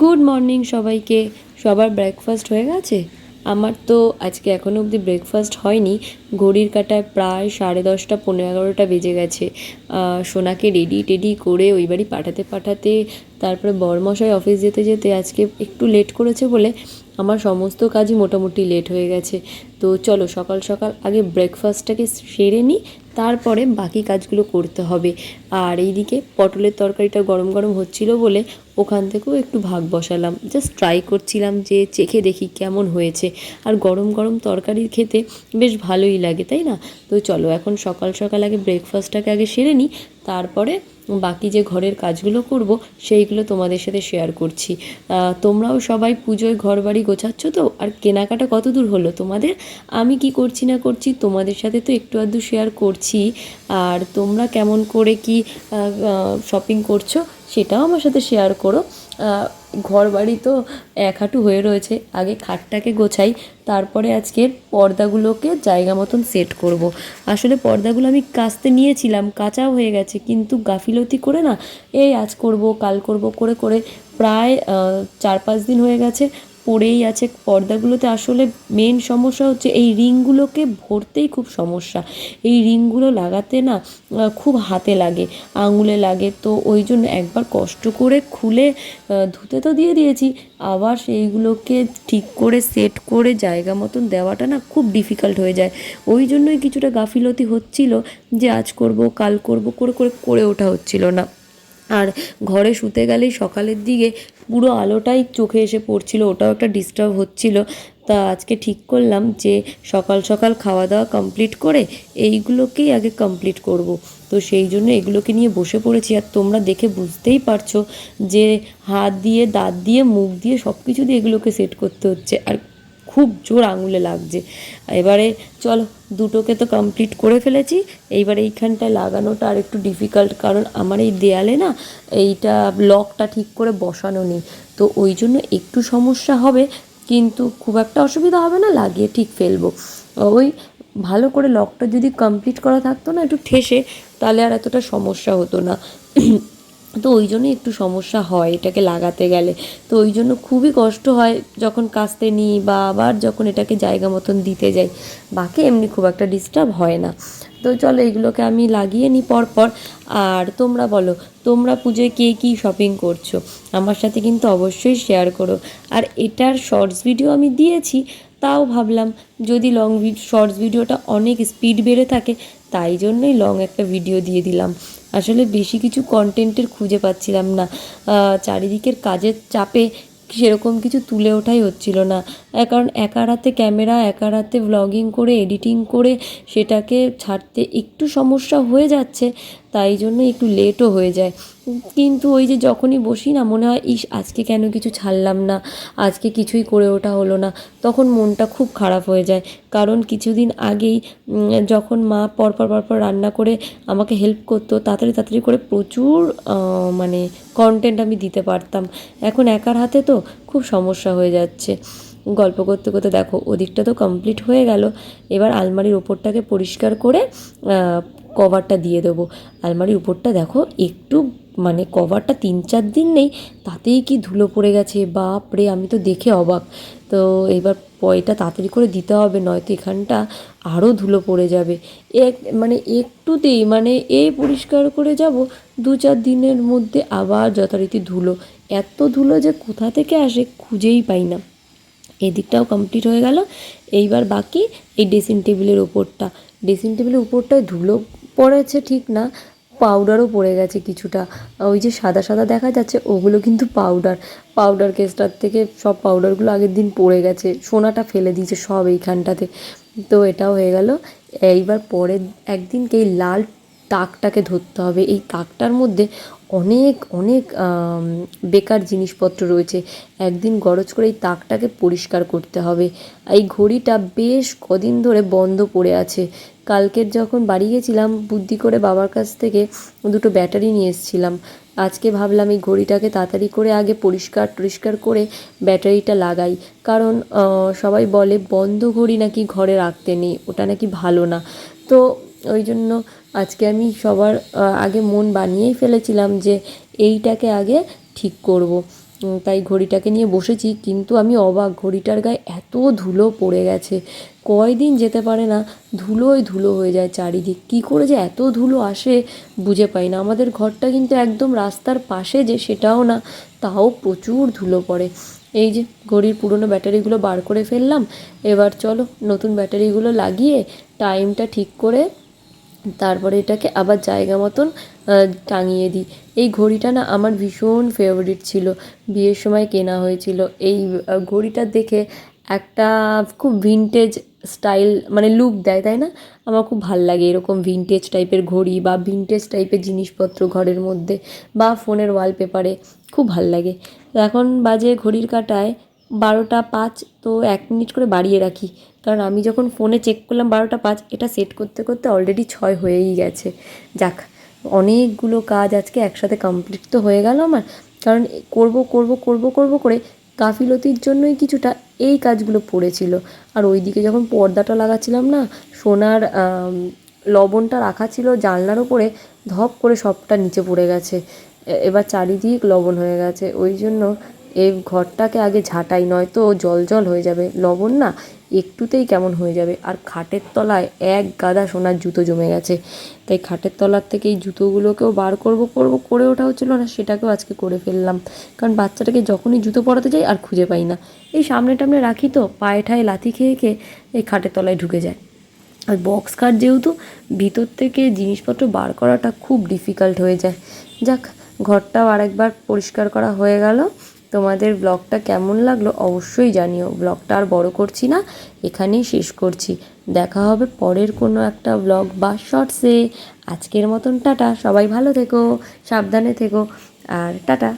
Good morning সবাইকে। সবার breakfast হয়ে গেছে? আমার তো আজকে এখনও অবধি ব্রেকফাস্ট হয়নি। ঘড়ির কাটায় প্রায় সাড়ে দশটা, পনেরো এগারোটা বেজে গেছে। সোনাকে রেডি টেডি করে ওই বাড়ি পাঠাতে পাঠাতে, তারপরে বরমশাই অফিস যেতে যেতে আজকে একটু লেট করেছে বলে আমার সমস্ত কাজই মোটামুটি লেট হয়ে গেছে। তো চলো সকাল সকাল আগে ব্রেকফাস্টটাকে সেরে নিই তারপরে বাকি কাজগুলো করতে হবে। আর এইদিকে পটলের তরকারিটা গরম গরম হচ্ছিল বলে ওখান থেকেও একটু ভাগ বসালাম। জাস্ট ট্রাই করছিলাম যে চেখে দেখি কেমন হয়েছে। আর গরম গরম তরকারি খেতে বেশ ভালোই লাগে, তাই না? তো চলো এখন সকাল সকাল আগে ব্রেকফাস্টটাকে আগে সেরে নিই তারপরে বাকি যে ঘরের কাজগুলো করব, সেইগুলো তোমাদের সাথে শেয়ার করছি। তোমরাও সবাই পুজোয় ঘর বাড়ি গোছাচ্ছ তো? আর কেনাকাটা কত দূর হলো তোমাদের? আমি কি করছি না করছি তোমাদের সাথে তো একটু আধটু শেয়ার করছি। আর তোমরা কেমন করে কি শপিং করছ? সেটাও আমার সাথে শেয়ার করো। ঘর বাড়ি তো এক হাঁটু হয়ে রয়েছে। আগে খাটটাকে গোছাই, তারপরে আজকের পর্দাগুলোকে জায়গা মতন সেট করব। আসলে পর্দাগুলো আমি কাচতে নিয়েছিলাম, কাঁচাও হয়ে গেছে, কিন্তু গাফিলতি করে না, এই আজ করব, কাল করব, করে করে প্রায় চার পাঁচ দিন হয়ে গেছে। পড়েই আছে। পর্দাগুলোতে আসলে মেন সমস্যা হচ্ছে এই রিংগুলোকে ভরতেই খুব সমস্যা। এই রিংগুলো লাগাতে না খুব হাতে লাগে, আঙুলে লাগে। তো ওই জন্য একবার কষ্ট করে খুলে ধুতে তো দিয়ে দিয়েছি। আবার সেইগুলোকে ঠিক করে সেট করে জায়গা মতন দেওয়াটা না খুব ডিফিকাল্ট হয়ে যায়। ওই জন্যই কিছুটা গাফিলতি হচ্ছিল যে আজ করব, কাল করব, করে করে করে ওঠা হচ্ছিল না। আর ঘরে শুতে গেলেই সকালের দিকে পুরো আলোটাই চোখে এসে পড়ছিল, ওটাও একটা ডিস্টার্ব হচ্ছিল। তা আজকে ঠিক করলাম যে সকাল সকাল খাওয়া দাওয়া কমপ্লিট করে এইগুলোকেই আগে কমপ্লিট করব। তো সেই জন্য এগুলোকে নিয়ে বসে পড়েছি আর তোমরা দেখে বুঝতেই পারছ যে হাত দিয়ে, দাঁত দিয়ে, মুখ দিয়ে সব কিছু দিয়ে এগুলোকে সেট করতে হচ্ছে। আর খুব জোর আঙুলে লাগছে। এবারে চলো, দুটোকে তো কমপ্লিট করে ফেলেছি। এইবার এইখানটায় লাগানোটা আর একটু ডিফিকাল্ট কারণ আমার এই দেয়ালে না এইটা লকটা ঠিক করে বসানো নেই। তো ওই জন্য একটু সমস্যা হবে, কিন্তু খুব একটা অসুবিধা হবে না, লাগিয়ে ঠিক ফেলব। ওই ভালো করে লকটা যদি কমপ্লিট করা থাকতো না, একটু ঠেসে, তাহলে আর এতটা সমস্যা হতো না। তো ওই জন্যই একটু সমস্যা হয় এটাকে লাগাতে গেলে। তো ওই জন্য খুবই কষ্ট হয় যখন কাস্তে নিই বা আবার যখন এটাকে জায়গা মতন দিতে যাই। বাকি এমনি খুব একটা ডিস্টার্ব হয় না। তো চলো এগুলোকে আমি লাগিয়ে নিই পরপর। আর তোমরা বলো, তোমরা পুজোয় কে কী শপিং করছ? আমার সাথে কিন্তু অবশ্যই শেয়ার করো। আর এটার শর্টস ভিডিও আমি দিয়েছি। তাও ভাবলাম যদি লং শর্টস ভিডিওটা অনেক স্পিড বেড়ে থাকে, তাই জন্যই লং একটা ভিডিও দিয়ে দিলাম। আসলে বেশি কিছু কন্টেন্টের খুঁজে পাচ্ছিলাম না। চারিদিকের কাজের চাপে সেরকম কিছু তুলে ওঠাই হচ্ছিল না। কারণ একার হাতে ক্যামেরা একার হাতে ভ্লগিং করে এডিটিং করে সেটাকে ছাড়তে একটু সমস্যা হয়ে যাচ্ছে। তাই জন্য একটু লেটও হয়ে যায়। কিন্তু ওই যে যখনই বসি না, মনে হয়, ইস, আজকে কেন কিছু ছাড়লাম না? আজকে কিছুই করে ওঠা হলো না। তখন মনটা খুব খারাপ হয়ে যায়। কারণ কিছুদিন আগেই যখন মা পরপর পরপর রান্না করে আমাকে হেল্প করতো, তাড়াতাড়ি তাড়াতাড়ি করে প্রচুর মানে কন্টেন্ট আমি দিতে পারতাম। এখন একার হাতে তো খুব সমস্যা হয়ে যাচ্ছে। গল্প করতে করতে দেখো, ওদিকটা তো কমপ্লিট হয়ে গেল। এবার আলমারির ওপরটাকে পরিষ্কার করে কভারটা দিয়ে দেবো। আলমারির উপরটা দেখো, একটু মানে কভারটা তিন চার দিন নেই, তাতেই কি ধুলো পড়ে গেছে, বাপ রে, আমি তো দেখে অবাক। তো এবার পয়টা তাড়াতাড়ি করে দিতে হবে, নয়তো এখানটা আরও ধুলো পড়ে যাবে। এক মানে একটুতেই মানে এই পরিষ্কার করে যাব, দু চার দিনের মধ্যে আবার যথারীতি ধুলো। এত ধুলো যে কোথা থেকে আসে খুঁজেই পাই না। এদিকটাও কমপ্লিট হয়ে গেল, এইবার বাকি এই ড্রেসিং টেবিলের ওপরটা ড্রেসিং টেবিলের উপরটায় ধুলো পড়েছে ঠিক না পাউডারও পড়ে গেছে কিছুটা। ওই যে সাদা সাদা দেখা যাচ্ছে, ওগুলো কিন্তু পাউডার পাউডার কেসটার থেকে সব পাউডারগুলো আগের দিন পড়ে গেছে, সোনাটা ফেলে দিয়েছে সব এইখানটাতে। তো এটাও হয়ে গেল। এইবার পরের একদিনকে এই লাল তাকটাকে ধরতে হবে। এই তাকটার মধ্যে অনেক অনেক বেকার জিনিসপত্র রয়েছে। একদিন গরজ করে এই তাকটাকে পরিষ্কার করতে হবে। এই ঘড়িটা বেশ কদিন ধরে বন্ধ পড়ে আছে। কালকের যখন বাড়ি গেছিলাম, বুদ্ধি করে বাবার কাছ থেকে দুটো ব্যাটারি নিয়ে এসেছিলাম। আজকে ভাবলাম এই ঘড়িটাকে তাড়াতাড়ি করে আগে পরিষ্কার টরিষ্কার করে ব্যাটারিটা লাগাই। কারণ সবাই বলে বন্ধ ঘড়ি নাকি ঘরে রাখতে নেই, ওটা নাকি ভালো না। তো ওই জন্য আজকে আমি সবার আগে মন বানিয়েই ফেলেছিলাম যে এইটাকে আগে ঠিক করব। তাই ঘড়িটাকে নিয়ে বসেছি, কিন্তু আমি অবাক। ঘড়িটার গায়ে এত ধুলো পড়ে গেছে। কয়দিন যেতে পারে না, ধুলোয় ধুলো হয়ে যায় চারিদিক। কী করে যে এত ধুলো আসে বুঝে পাই না। আমাদের ঘরটা কিন্তু একদম রাস্তার পাশে যে সেটাও না, তাও প্রচুর ধুলো পড়ে। এই যে ঘড়ির পুরনো ব্যাটারিগুলো বার করে ফেললাম, এবার চলো নতুন ব্যাটারিগুলো লাগিয়ে টাইমটা ঠিক করে তারপরে এটাকে আবার জায়গা মতন টাঙিয়ে দিই। এই ঘড়িটা না আমার ভীষণ ফেভারিট ছিল। বিয়ের সময় কেনা হয়েছিল। এই ঘড়িটা দেখে একটা খুব ভিনটেজ স্টাইল মানে লুক দেয়, তাই না? আমার খুব ভালো লাগে এরকম ভিনটেজ টাইপের ঘড়ি বা ভিনটেজ টাইপের জিনিসপত্র ঘরের মধ্যে বা ফোনের ওয়ালপেপারে খুব ভালো লাগে। এখন বাজে ঘড়ির কাঁটায় বারোটা পাঁচ, তো এক মিনিট করে বাড়িয়ে রাখি। কারণ আমি যখন ফোনে চেক করলাম বারোটা পাঁচ, এটা সেট করতে করতে অলরেডি ছয় হয়েই গেছে। যাক, অনেকগুলো কাজ আজকে একসাথে কমপ্লিট তো হয়ে গেল আমার। কারণ করব করব করব করব করে গাফিলতির জন্যই কিছুটা এই কাজগুলো পড়েছিল। আর ওইদিকে যখন পর্দাটা লাগাচ্ছিলাম না, সোনার লবণটা রাখা ছিল জানলার ওপরে ধপ করে সবটা নিচে পড়ে গেছে। এবার চারিদিক লবণ হয়ে গেছে। ওই জন্য এই ঘরটাকে আগে ঝাঁটাই, নয়তো জল জল হয়ে যাবে। লবণ না, একটুতেই কেমন হয়ে যাবে। আর খাটের তলায় এক গাদা সোনার জুতো জমে গেছে। তাই খাটের তলার থেকে এই জুতোগুলোকেও বার করব করব, করে ওঠা হচ্ছিল না, সেটাকেও আজকে করে ফেললাম। কারণ বাচ্চাটাকে যখনই জুতো পরাতে যাই আর খুঁজে পাই না। এই সামনে টামনে রাখি তো, পায়ে ঠায়ে লাথি খেয়ে খেয়ে এই খাটের তলায় ঢুকে যায়। আর বক্স খাট যেহেতু, ভিতর থেকে জিনিসপত্র বার করাটা খুব ডিফিকাল্ট হয়ে যায়। যাক, ঘরটাও আরেকবার পরিষ্কার করা হয়ে গেল। তোমাদের ব্লগটা কেমন লাগল অবশ্যই জানিও। ব্লগটা আর বড় করছি না, এখানেই শেষ করছি। দেখা হবে পরের কোনো একটা ব্লগ বা শর্টসে। আজকের মতন টাটা, সবাই ভালো থেকো, সাবধানে থেকো, আর টাটা।